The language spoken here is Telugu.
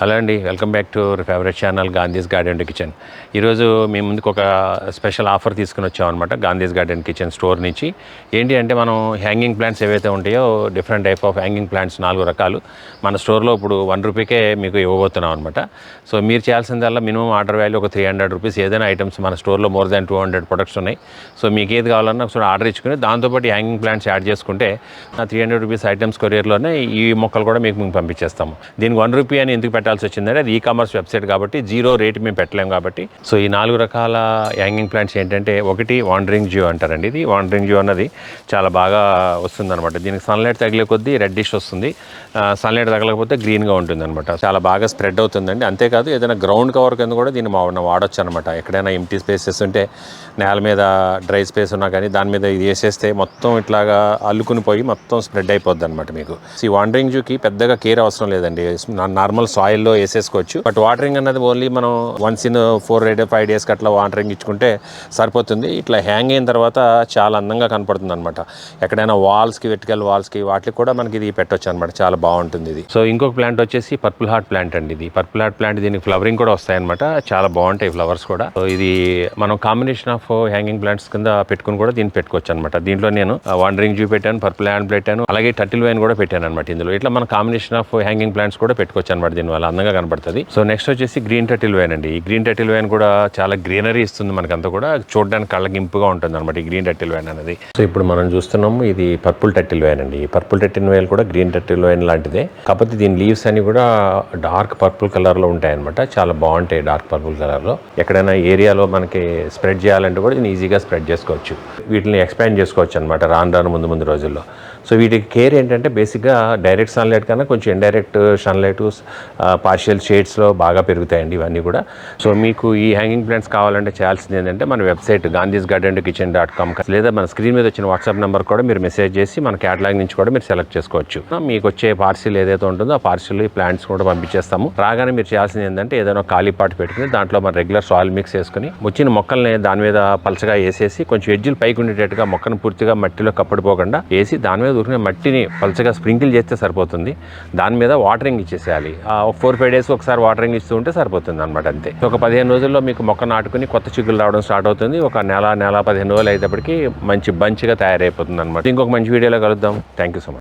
హలో అండి welcome back to favourite channel Gandhi's garden kitchen. ఈరోజు మీ ముందుకు ఒక స్పెషల్ ఆఫర్ తీసుకుని వచ్చామన్నమాట గాంధీస్ గార్డెన్ కిచెన్ స్టోర్ నుంచి. ఏంటి అంటే మనం హ్యాంగింగ్ ప్లాంట్స్ ఏవైతే ఉంటాయో different type of hanging plants నాలుగు రకాలు మన స్టోర్లో ఇప్పుడు వన్ రూపీకే మీకు ఇవ్వబోతున్నాం అనమాట సో మీరు చేయాల్సిందల్లా మినిమం ఆర్డర్ వాల్యూ ఒక త్రీ హండ్రెడ్ రూపీస్ ఏదైనా ఐటమ్స్ మన స్టోర్లో more than two hundred products ఉన్నాయి. సో మీకు ఏది కావాలన్నా ఒకసారి ఆర్డర్ ఇచ్చుకుని దాంతోపాటు హ్యాంగింగ్ ప్లాంట్స్ యాడ్ చేసుకుంటే నా త్రీ హండ్రెడ్ రూపీస్ ఐటమ్స్ కొరియర్లోనే ఈ మొక్కలు కూడా మీకు మేము పంపించేస్తాము. దీనికి వన్ రూపీ అని ఎందుకు పెట్టాలి? పెట్టాల్సి వచ్చిందంటే అది ఈ కామర్స్ వెబ్సైట్ కాబట్టి జీరో రేట్ మేము పెట్టలేము కాబట్టి. సో ఈ నాలుగు రకాల యాంగింగ్ ప్లాంట్స్ ఏంటంటే ఒకటి వాండరింగ్ జియో అంటారండి ఇది. వాండరింగ్ జియో అన్నది చాలా బాగా వస్తుంది అనమాట దీనికి సన్లైట్ తగిలే కొద్దీ రెడ్డిష్ వస్తుంది. సన్లైట్ తగలకపోతే గ్రీన్గా ఉంటుంది అనమాట చాలా బాగా స్ప్రెడ్ అవుతుందండి. అంతేకాదు ఏదైనా గ్రౌండ్ కవర్ కింద కూడా దీన్ని మా వాడొచ్చు అనమాట ఎక్కడైనా ఎంటీ స్పేసెస్ ఉంటే నేల మీద డ్రై స్పేస్ ఉన్నా కానీ దాని మీద ఇది వేసేస్తే మొత్తం ఇట్లాగా అల్లుకుని పోయి మొత్తం స్ప్రెడ్ అయిపోద్ది అనమాట మీకు ఈ వాండరింగ్ జూకి పెద్దగా కేర్ అవసరం లేదండి. నార్మల్ ఆయిల్లో వేసేసుకోవచ్చు. బట్ వాటరింగ్ అన్నది ఓన్లీ మనం once in four day five డేస్కి అట్లా వాటరింగ్ ఇచ్చుకుంటే సరిపోతుంది. ఇట్లా హ్యాంగ్ అయిన తర్వాత చాలా అందంగా కనపడుతుంది అనమాట ఎక్కడైనా వాల్స్కి వెటికల్ వాల్స్కి వాటికి కూడా మనకి ఇది పెట్టొచ్చు అనమాట చాలా బాగుంటుంది ఇది. సో ఇంకొక ప్లాంట్ వచ్చేసి పర్పుల్ హార్ట్ ప్లాంట్ అండి ఇది. పర్పుల్ హార్ట్ ప్లాంట్ దీనికి ఫ్లవరింగ్ కూడా వస్తాయన్నమాట. చాలా బాగుంటాయి ఫ్లవర్స్ కూడా. సో ఇది మనం కాంబినేషన్ ఆఫ్ హ్యాంగింగ్ ప్లాంట్స్ కింద పెట్టుకుని కూడా దీన్ని పెట్టుకోవచ్చు అనమాట దీంట్లో నేను వాండరింగ్ జూ పెట్టాను పర్పుల్ హ్యాండ్ పెట్టాను అలాగే టర్టిల్ వైన్ కూడా పెట్టాను అనమాట ఇందులో. ఇట్లా మన కాంబినేషన్ ఆఫ్ హ్యాంగింగ్ ప్లాంట్స్ కూడా పెట్టుకోవచ్చు అనమాట దీని చాలా అందంగా కనబడుతుంది సో నెక్స్ట్ వచ్చేసి గ్రీన్ టర్టిల్ వైన్ అండి. ఈ గ్రీన్ టర్టిల్ వైన్ కూడా చాలా గ్రీనరీ ఇస్తుంది మనకంతా కూడా. చూడడానికి కళ్ళగింపుగా ఉంటుంది అనమాట ఈ గ్రీన్ టర్టిల్ వైన్ అనేది. సో ఇప్పుడు మనం చూస్తున్నాము ఇది పర్పుల్ టటిల్ వైన్ అండి. పర్పుల్ టటిల్ వైన్ కూడా గ్రీన్ టర్టిల్ వైన్ లాంటిదే. కాకపోతే దీని లీవ్స్ అన్ని కూడా డార్క్ పర్పుల్ కలర్లో ఉంటాయి అనమాట చాలా బాగుంటాయి డార్క్ పర్పుల్ కలర్లో. ఎక్కడైనా ఏరియాలో మనకి స్ప్రెడ్ చేయాలంటే కూడా దీన్ని ఈజీగా స్ప్రెడ్ చేసుకోవచ్చు. వీటిని ఎక్స్పాండ్ చేసుకోవచ్చు అనమాట రాను రాను ముందు ముందు రోజుల్లో. సో వీటికి కేర్ ఏంటంటే బేసిక్గా డైరెక్ట్ సన్లైట్ కన్నా కొంచెం ఇండైరెక్ట్ సన్లైట్ పార్షియల్ షేడ్స్లో బాగా పెరుగుతాయండి ఇవన్నీ కూడా. సో మీకు ఈ హ్యాంగింగ్ ప్లాంట్స్ కావాలంటే చేయాల్సింది ఏంటంటే మన website Gandhi's garden kitchen dot com లేదా మన స్క్రీన్ మీద వచ్చిన వాట్సాప్ నెంబర్ కూడా మీరు మెసేజ్ చేసి మన క్యాటలాగ్ నుంచి కూడా మీరు సెలెక్ట్ చేసుకోవచ్చు. మీకు వచ్చే పార్సిల్ ఏదైతే ఉంటుందో ఆ పార్సిల్ ఈ ప్లాంట్స్ కూడా పంపించేస్తాము. రాగానే మీరు చేయాల్సింది ఏంటంటే ఏదైనా ఖాళీ పాటు పెట్టుకుని దాంట్లో మన రెగ్యులర్ సాయిల్ మిక్స్ వేసుకుని వచ్చిన మొక్కల్ని దాని మీద పలచగా వేసేసి కొంచెం ఎడ్జిల్ పైకి ఉండేటట్టుగా మొక్కను పూర్తిగా మట్టిలో కప్పడిపోకుండా వేసి దాని మీద ఉరికిన మట్టిని పలచగా స్ప్రింకిల్ చేస్తే సరిపోతుంది. దాని మీద వాటరింగ్ ఇచ్చేసేయాలి. ఆ ఫోర్ ఫైవ్ డేస్ ఒకసారి వాటరింగ్ ఇస్తూ ఉంటే సరిపోతుంది అనమాట అంతే. ఒక పదిహేను రోజుల్లో మీకు మొక్క నాటుకుని కొత్త చిగులు రావడం స్టార్ట్ అవుతుంది. ఒక నెల నెల పదిహేను రోజులు అయ్యేటప్పటికి మంచి బంచ్గా తయారైపోతుంది అనమాట ఇంకొక మంచి వీడియోలో కలుద్దాం. Thank you so much